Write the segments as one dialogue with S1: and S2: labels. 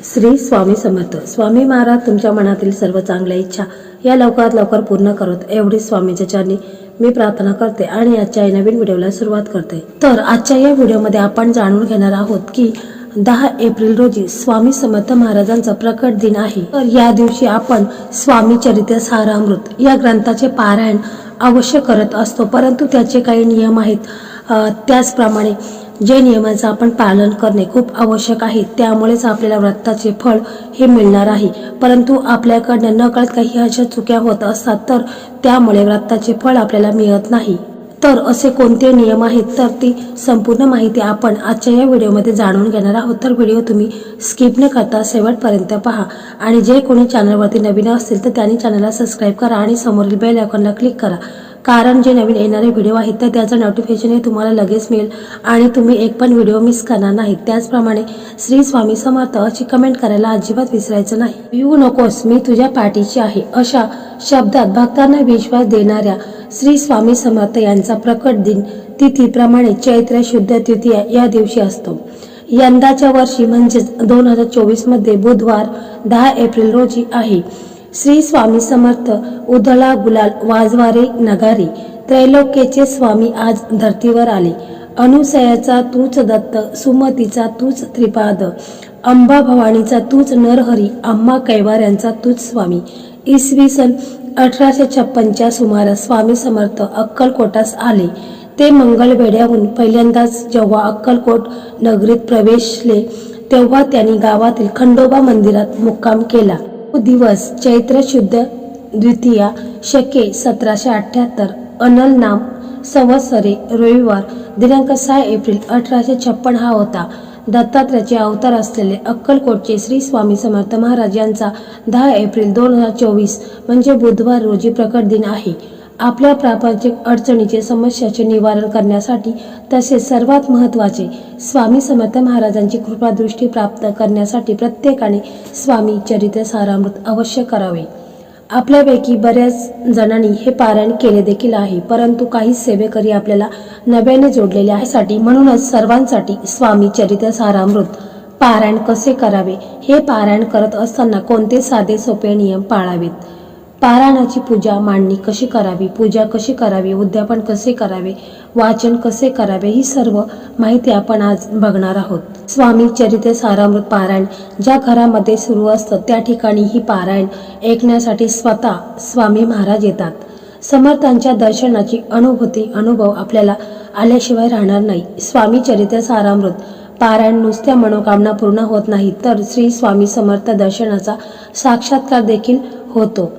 S1: श्री स्वामी समर्थ. स्वामी महाराज तुमच्या मनातील सर्व चांगल्या इच्छा या लवकरात लवकर पूर्ण करत. एवढी स्वामीच्या चरणी मी प्रार्थना करते आणि आजच्या या नवीन व्हिडिओला सुरुवात करते. तर आजच्या या व्हिडिओमध्ये आपण जाणून घेणार आहोत की दहा एप्रिल रोजी स्वामी समर्थ महाराजांचा प्रकट दिन आहे. तर या दिवशी आपण स्वामी चरित्र सारामृत या ग्रंथाचे पारायण अवश्य करत असतो. परंतु त्याचे काही नियम आहेत. त्याचप्रमाणे जे नियमांचं आपण पालन करणे खूप आवश्यक आहे त्यामुळेच आपल्याला व्रताचे फळ हे मिळणार आहे. परंतु आपल्याकडनं नकळत काही अशा चुक्या होत असतात तर त्यामुळे व्रताचे फळ आपल्याला मिळत नाही. तर असे कोणते नियम आहेत? तर ती संपूर्ण माहिती आपण आजच्या या व्हिडिओमध्ये जाणून घेणार आहोत. तर व्हिडिओ तुम्ही स्किप न करता शेवटपर्यंत पहा. आणि जे कोणी चॅनलवरती नवीन असतील तर त्यांनी चॅनलला सबस्क्राईब करा आणि समोरील बेल आयकॉनला क्लिक करा. कारण जे नवीन येणारे व्हिडिओ आहेत तर त्याचं नोटिफिकेशन हे तुम्हाला लगेच मिळेल. आणि तुम्ही एक पण व्हिडिओ मिस करणार नाही त्याचप्रमाणे श्री स्वामी समर्थ अशी कमेंट करायला अजिबात विसरायचं नाही. येऊ नकोस मी तुझ्या पाठीची आहे. अशा शब्दात भक्तांना विश्वास देणाऱ्या श्री स्वामी समर्थ यांचा प्रकट दिन तिथीप्रमाणे चैत्र शुद्ध तृतीया या दिवशी असतो. यंदाच्या वर्षी म्हणजेच दोन हजार चोवीसमध्ये बुधवार दहा एप्रिल रोजी आहे. श्री स्वामी समर्थ उधळा गुलाल वाजवारे नगारी. त्रैलोक्याचे स्वामी आज धर्तीवर आले. अनुसयाचा तूच दत्त सुमतीचा तूच त्रिपाद. अंबा भवानीचा तूच नरहरी आम्हा कैवाऱ्यांचा तूच स्वामी. इसवी सन अठराशे छप्पनच्या सुमारास स्वामी समर्थ अक्कलकोटास आले. ते मंगलवेढ्याहून पहिल्यांदाच जेव्हा अक्कलकोट नगरीत प्रवेशले तेव्हा त्यांनी गावातील खंडोबा मंदिरात मुक्काम केला. दिवस चैत्र शुद्ध द्वितीया शके सतराशे अठ्ठ्याहत्तर. अनल नाम संवत्सरे रविवार दिनांक सहा एप्रिल अठराशे छप्पन हा होता. दत्तात्रयाचे अवतार असलेले अक्कलकोटचे श्री स्वामी समर्थ महाराज यांचा दहा एप्रिल दोन हजार चोवीस म्हणजे बुधवार रोजी प्रकट दिन आहे. आपल्या प्रापंचिक अडचणीचे समस्याचे निवारण करण्यासाठी तसेच सर्वात महत्त्वाचे स्वामी समर्थ महाराजांची कृपादृष्टी प्राप्त करण्यासाठी प्रत्येकाने स्वामी चरित्र सारामृत अवश्य करावे. आपल्यापैकी बऱ्याच जणांनी हे पारायण केले देखील आहे परंतु काही सेवेकरी आपल्याला नव्याने जोडलेले आहे साठी म्हणूनच सर्वांसाठी स्वामी चरित्र सारामृत पारायण कसे करावे? हे पारायण करत असताना कोणते साधे सोपे नियम पाळावेत? पारायणाची पूजा मांडणी कशी करावी पूजा कशी करावी उद्यापन कसे करावे वाचन कसे करावे ही सर्व माहिती आपण आज बघणार आहोत. स्वामी चरित्र सारामृत पारायण ज्या घरामध्ये सुरू असतं त्या ठिकाणी ही पारायण ऐकण्यासाठी स्वतः स्वामी महाराज येतात. समर्थांच्या दर्शनाची अनुभूती अनुभव आपल्याला आल्याशिवाय राहणार नाही. स्वामी चरित्र सारामृत पारायण नुसत्या मनोकामना पूर्ण होत नाही तर श्री स्वामी समर्थ दर्शनाचा साक्षात्कार देखील होतो.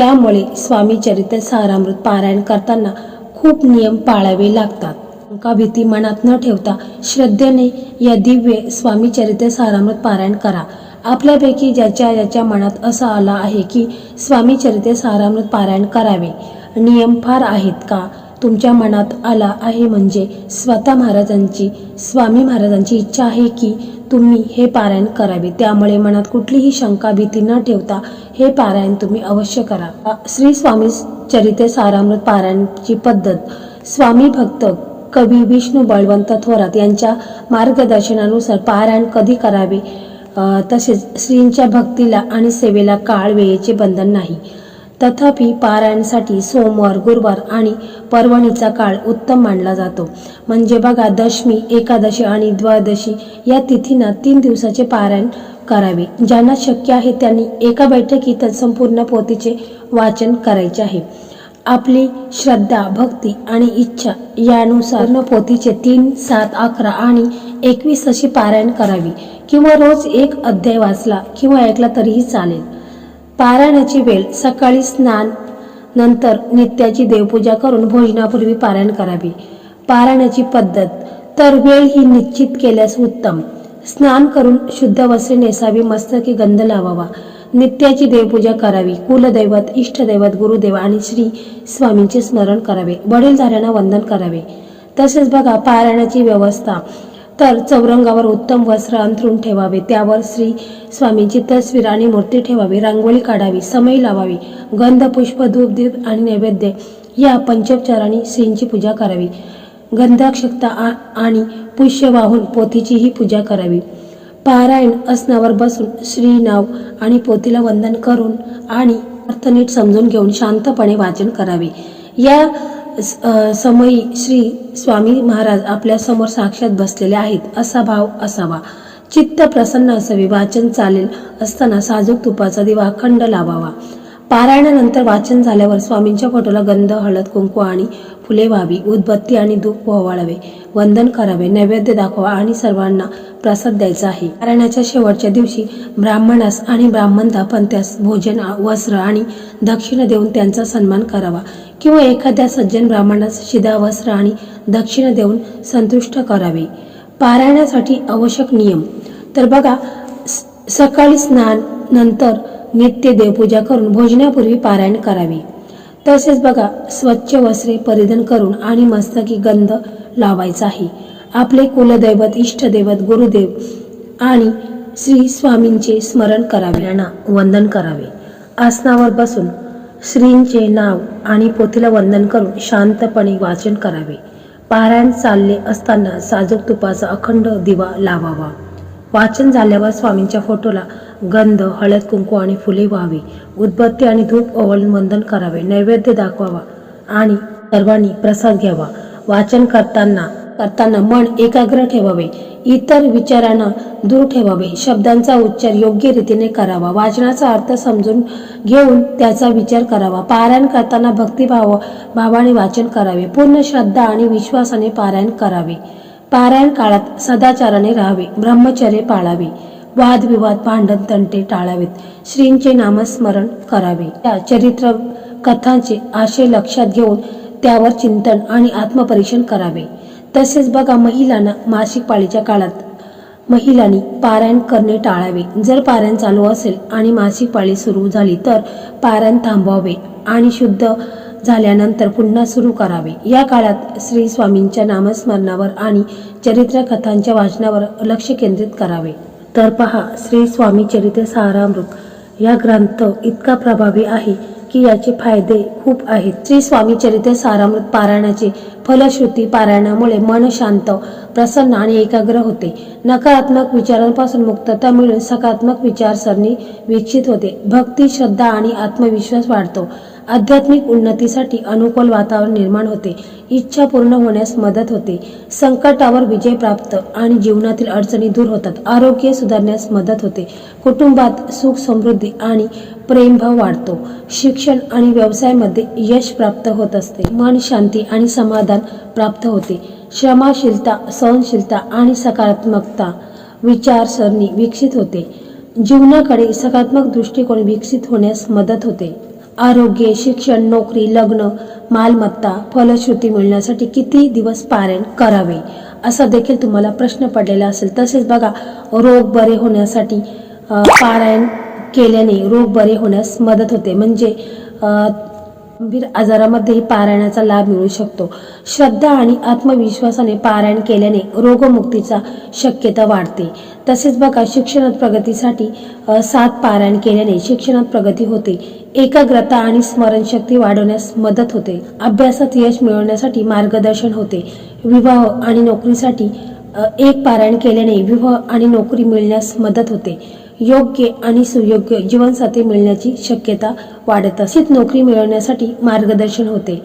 S1: त्यामुळे स्वामी चरित्र सारामृत पारायण करताना खूप नियम पाळावे लागतात. का भीती मनात न ठेवता श्रद्धेने या दिव्य स्वामी चरित्र सारामृत पारायण करा. आपल्यापैकी ज्याच्या ज्याच्या मनात असं आलं आहे की स्वामी चरित्र सारामृत पारायण करावे. नियम फार आहेत का? तुमच्या मनात आला आहे म्हणजे स्वतः महाराजांची स्वामी महाराजांची इच्छा आहे की तुम्ही हे पारायण करावे. त्यामुळे मनात कुठलीही शंका भीती न ठेवता हे पारायण तुम्ही अवश्य करा. श्री स्वामी चरित्र सारामृत पारायणची पद्धत. स्वामी भक्त कवी विष्णू बळवंत थोरात यांच्या मार्गदर्शनानुसार पारायण कधी करावे? तसेच श्रींच्या भक्तीला आणि सेवेला काळ वेळेचे बंधन नाही. तथापि पारायणसाठी सोमवार गुरुवार आणि पर्वणीचा काळ उत्तम मानला जातो. म्हणजे बघा दशमी एकादशी आणि द्वादशी या तिथींना तीन दिवसाचे पारायण करावे. ज्यांना शक्य आहे त्यांनी एका बैठकीतच संपूर्ण पोथीचे वाचन करायचे आहे. आपली श्रद्धा भक्ती आणि इच्छा यानुसार न पोथीचे तीन सात अकरा आणि एकवीस अशी पारायण करावी. किंवा रोज एक अध्याय वाचला किंवा ऐकला तरीही चालेल. पारायणाची वेळ सकाळी स्नान नंतर नित्याची देवपूजा करून भोजनापूर्वी पारायण करावी. पारायणाची पद्धत तर वेळ ही निश्चित केल्यास उत्तम. स्नान करून शुद्ध वस्त्रे नेसावी मस्तकी गंध लावावा. नित्याची देवपूजा करावी. कुलदैवत इष्टदैवत गुरुदेव आणि श्री स्वामींचे स्मरण करावे. वडीलधाऱ्यांना वंदन करावे. तसेच बघा पारायणाची व्यवस्था. तर चौरंगावर उत्तम वस्त्र अंथरून ठेवावे. त्यावर श्री स्वामींची तस्वीर आणि मूर्ती ठेवावी. रांगोळी काढावी. समय लावावी. गंध पुष्प धूप दीप आणि नैवेद्य या पंचोपचाराने श्रींची पूजा करावी. गंधाक्षता आ- आणि पुष्य वाहून पोथीचीही पूजा करावी. पारायण असनावर बसून श्री नाव आणि पोतीला वंदन करून आणि अर्थ नीट समजून घेऊन शांतपणे वाचन करावे. या समयी श्री स्वामी महाराज आपल्यासमोर साक्षात बसलेले आहेत. असा भाव असावा. चित्त प्रसन्न असावे. वाचन चालेल असताना साजूक तुपाचा दिवा अखंड लावावा. पारायणानंतर वाचन झाल्यावर स्वामींच्या फोटोला गंध हळद कुंकू आणि फुले व्हावी. उदबत्ती आणि धूप ओवाळावे. वंदन करावे. नैवेद्य दाखवा आणि सर्वांना प्रसाद द्यायचा आहे. पारायणाच्या शेवटच्या दिवशी ब्राह्मणास आणि ब्राह्मण दापंत्यास भोजन वस्त्र आणि दक्षिणा देऊन त्यांचा सन्मान करावा. किंवा एखाद्या सज्जन ब्राह्मणास शिदा वस्त्र आणि दक्षिणा देऊन संतुष्ट करावे. पारायणासाठी आवश्यक नियम. तर बघा स- सकाळी स्नान नंतर नित्य देवपूजा करून भोजनापूर्वी पारायण करावे. तसेच बघा स्वच्छ वस्त्रे परिधान करून आणि मस्तकी गंध लावायचा आहे आपले कुलदैवत इष्टदैवत गुरुदेव आणि श्री स्वामींचे स्मरण करावे यांना वंदन करावे. आसनावर बसून श्रींचे नाव आणि पोथीला वंदन करून शांतपणे वाचन करावे. पारायण चालले असताना साजूक तुपाचा अखंड दिवा लावावा. वाचन झाल्यावर स्वामींच्या फोटोला गंध हळद कुंकू आणि फुले व्हावी. उदबत्ती आणि धूप ओवळून वंदन करावे. नैवेद्य दाखवावा आणि सर्वांनी प्रसाद घ्यावा. वाचन करताना करताना मन एकाग्र ठेवावे. इतर विचारांना दूर ठेवावे. शब्दांचा उच्चार योग्य रीतीने करावा. वाचनाचा अर्थ समजून घेऊन त्याचा विचार करावा. पारायण करताना भक्तिभाव भावाने वाचन करावे. पूर्ण श्रद्धा आणि विश्वासाने पारायण करावे. पारायण काळात सदाचाराने राहावे ब्रह्मचर्य पाळावे वादविवाद भांडण तंटे टाळावेत श्रींचे नामस्मरण करावे. त्या चरित्र कथांचे आशय लक्षात घेऊन त्यावर चिंतन आणि आत्मपरीक्षण करावे. तसेच बघा महिलांना मासिक पाळीच्या काळात महिलांनी पारायण करणे टाळावे. जर पारायण चालू असेल आणि मासिक पाळी सुरू झाली तर पारायण थांबवावे आणि शुद्ध झाल्यानंतर पुन्हा सुरू करावे. या काळात श्री स्वामींच्या नामस्मरणावर आणि चरित्र कथांच्या वाचनावर लक्ष केंद्रित करावे. तर पहा श्री स्वामी चरित्र सारामृत. या ग्रंथ इतका प्रभावी आहे की याचे फायदे खूप आहेत. श्री स्वामी चरित्र सारामृत पारायणाचे फलश्रुती पारायणामुळे मन शांत प्रसन्न आणि एकाग्र होते. नकारात्मक विचारांपासून मुक्तता मिळून सकारात्मक विचारसरणी विकसित होते. भक्ती श्रद्धा आणि आत्मविश्वास वाढतो. आध्यात्मिक उन्नतीसाठी अनुकूल वातावरण निर्माण होते. इच्छा पूर्ण होण्यास मदत होते. संकटावर विजय प्राप्त आणि जीवनातील अडचणी दूर होतात. आरोग्य सुधारण्यास मदत होते. कुटुंबात सुख समृद्धी आणि प्रेमभाव वाढतो. शिक्षण आणि व्यवसायामध्ये यश प्राप्त होत असते. मन शांती आणि समाधान प्राप्त होते. श्रमाशीलता सहनशीलता आणि सकारात्मकता विचारसरणी विकसित होते. जीवनाकडे सकारात्मक दृष्टिकोन विकसित होण्यास मदत होते. आरोग्य शिक्षण नोकरी लग्न मालमत्ता फलश्रुती मिळण्यासाठी किती दिवस पारायण करावे? असा देखील तुम्हाला प्रश्न पडलेला असेल. तसेच बघा रोग बरे होण्यासाठी पारायण केल्याने रोग बरे होण्यास मदत होते. म्हणजे गंभीर आजारामध्येही पारायणाचा लाभ मिळू शकतो. श्रद्धा आणि आत्मविश्वासाने पारायण केल्याने रोगमुक्तीचा शक्यता वाढते. तसेच बघा शिक्षणात प्रगतीसाठी सात पारायण केल्याने शिक्षणात प्रगती होते. एकाग्रता आणि स्मरणशक्ती वाढवण्यास मदत होते. अभ्यासात यश मिळवण्यासाठी मार्गदर्शन होते. विवाह आणि नोकरीसाठी एक पारायण केल्याने विवाह आणि नोकरी मिळण्यास मदत होते. योग्य आणि सुयोग्य जीवनसाथी मिळण्याची शक्यता वाढत असेच नोकरी मिळवण्यासाठी मार्गदर्शन होते.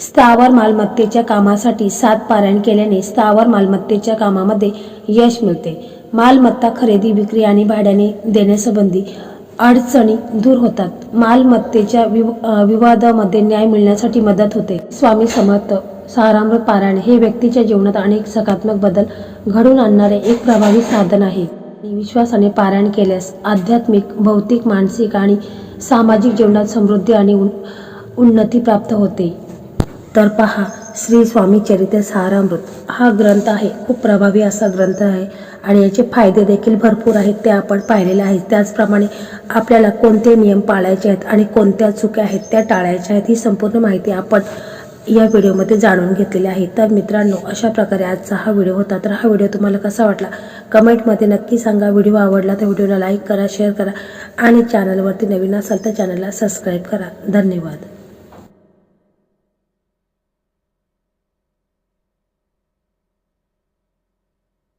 S1: स्थावर मालमत्तेच्या कामासाठी सात पारायण केल्याने स्थावर मालमत्तेच्या कामामध्ये यश मिळते. मालमत्ता खरेदी विक्री आणि भाड्याने देण्यासंबंधी अडचणी दूर होतात. मालमत्तेच्या विव विवादामध्ये न्याय मिळण्यासाठी मदत होते. स्वामी समर्थ सारामृत पारायण हे व्यक्तीच्या जीवनात अनेक सकारात्मक बदल घडून आणणारे एक प्रभावी साधन आहे. आणि विश्वासाने पारायण केल्यास आध्यात्मिक भौतिक मानसिक आणि सामाजिक जीवनात समृद्धी आणि उन- उन्नती प्राप्त होते. तर पहा श्री स्वामी चरित्र सारामृत. हा ग्रंथ आहे. खूप प्रभावी असा ग्रंथ आहे आणि याचे फायदे देखील भरपूर आहेत. ते आपण पाहिलेले आहेत. त्याचप्रमाणे आपल्याला कोणते नियम पाळायचे आहेत आणि कोणत्या चुक्या आहेत त्या टाळायच्या आहेत ही संपूर्ण माहिती आपण या व्हिडिओमध्ये जाणून घेतलेले आहे. तर मित्रांनो अशा प्रकारे आजचा हा व्हिडिओ होता. तर हा व्हिडिओ तुम्हाला कसा वाटला? कमेंटमध्ये नक्की सांगा. व्हिडिओ आवडला तर व्हिडिओला लाईक करा शेअर करा आणि चॅनलवरती नवीन असाल तर चॅनलला सबस्क्राईब करा. धन्यवाद.